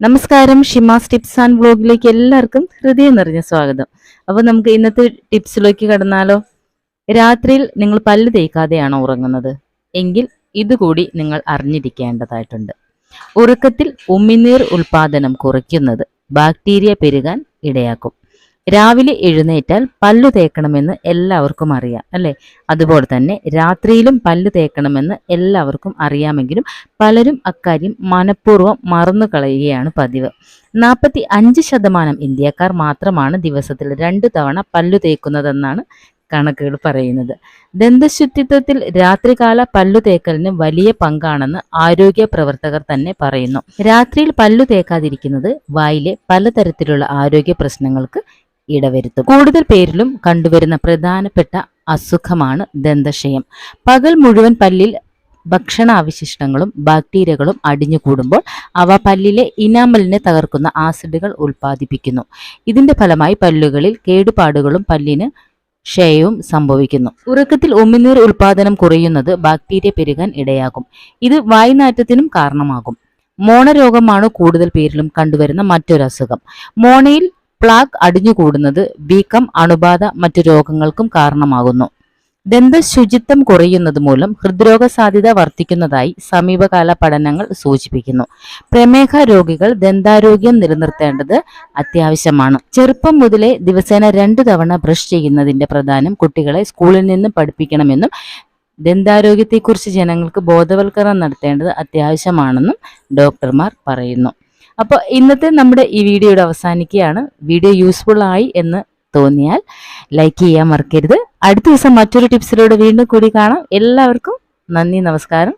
നമസ്കാരം. ഷിമാസ് tips and ബ്ലോഗിലേക്ക് എല്ലാവർക്കും ഹൃദയം നിറഞ്ഞ സ്വാഗതം. അപ്പോൾ നമുക്ക് ഇന്നത്തെ ടിപ്സിലേക്ക് കടന്നാലോ? രാത്രിയിൽ നിങ്ങൾ പല്ല് തേക്കാതെയാണോ ഉറങ്ങുന്നത്? എങ്കിൽ ഇതുകൂടി നിങ്ങൾ അറിഞ്ഞിരിക്കേണ്ടതായിട്ടുണ്ട്. ഉറക്കത്തിൽ ഉമിനീർ ഉൽപാദനം കുറയ്ക്കുന്നത് ബാക്ടീരിയ പെരുകാൻ ഇടയാക്കും. രാവിലെ എഴുന്നേറ്റാൽ പല്ലു തേക്കണമെന്ന് എല്ലാവർക്കും അറിയാം അല്ലേ? അതുപോലെ തന്നെ രാത്രിയിലും പല്ല് തേക്കണമെന്ന് എല്ലാവർക്കും അറിയാമെങ്കിലും പലരും അക്കാര്യം മനഃപൂർവം മറന്നു കളയുകയാണ് പതിവ്. നാൽപ്പത്തി അഞ്ച് ശതമാനം ഇന്ത്യക്കാർ മാത്രമാണ് ദിവസത്തിൽ രണ്ടു തവണ പല്ലു തേക്കുന്നതെന്നാണ് കണക്കുകൾ പറയുന്നത്. ദന്തശുദ്ധിത്വത്തിൽ രാത്രികാല പല്ലു തേക്കലിന് വലിയ പങ്കാണെന്ന് ആരോഗ്യ പ്രവർത്തകർ തന്നെ പറയുന്നു. രാത്രിയിൽ പല്ലു തേക്കാതിരിക്കുന്നത് വായിലെ പലതരത്തിലുള്ള ആരോഗ്യ പ്രശ്നങ്ങൾക്ക് ഇടവരുത്തും. കൂടുതൽ പേരിലും കണ്ടുവരുന്ന പ്രധാനപ്പെട്ട അസുഖമാണ് ദന്തക്ഷയം. പകൽ മുഴുവൻ പല്ലിൽ ഭക്ഷണാവശിഷ്ടങ്ങളും ബാക്ടീരിയകളും അടിഞ്ഞുകൂടുമ്പോൾ അവ പല്ലിലെ ഇനാമലിനെ തകർക്കുന്ന ആസിഡുകൾ ഉൽപ്പാദിപ്പിക്കുന്നു. ഇതിന്റെ ഫലമായി പല്ലുകളിൽ കേടുപാടുകളും പല്ലിന് ക്ഷയവും സംഭവിക്കുന്നു. ഉറക്കത്തിൽ ഉമിനീർ ഉൽപാദനം കുറയുന്നത് ബാക്ടീരിയ പെരുകാൻ ഇടയാകും ഇത് വായുനാറ്റത്തിനും കാരണമാകും. മോണരോഗമാണ് കൂടുതൽ പേരിലും കണ്ടുവരുന്ന മറ്റൊരു അസുഖം മോണയിൽ പ്ലാക്ക് അടിഞ്ഞുകൂടുന്നത് വീക്കം അണുബാധ മറ്റു രോഗങ്ങൾക്കും കാരണമാകുന്നു. ദന്തശുചിത്വം കുറയുന്നത് മൂലം ഹൃദ്രോഗ സാധ്യത വർദ്ധിക്കുന്നതായി സമീപകാല പഠനങ്ങൾ സൂചിപ്പിക്കുന്നു. പ്രമേഹ രോഗികൾ ദന്താരോഗ്യം നിലനിർത്തേണ്ടത് അത്യാവശ്യമാണ്. ചെറുപ്പം മുതലേ ദിവസേന രണ്ടു തവണ ബ്രഷ് ചെയ്യുന്നതിന്റെ പ്രധാനം കുട്ടികളെ സ്കൂളിൽ നിന്നും പഠിപ്പിക്കണമെന്നും ദന്താരോഗ്യത്തെക്കുറിച്ച് ജനങ്ങൾക്ക് ബോധവൽക്കരണം നടത്തേണ്ടത് അത്യാവശ്യമാണെന്നും ഡോക്ടർമാർ പറയുന്നു. അപ്പോൾ ഇന്നത്തെ നമ്മുടെ ഈ വീഡിയോയുടെ അവസാനിക്കുകയാണ്. വീഡിയോ യൂസ്ഫുൾ ആയി എന്ന് തോന്നിയാൽ ലൈക്ക് ചെയ്യാൻ മറക്കരുത്. അടുത്ത ദിവസം മറ്റൊരു ടിപ്സിലൂടെ വീണ്ടും കൂടി കാണാം. എല്ലാവർക്കും നന്ദി നമസ്കാരം.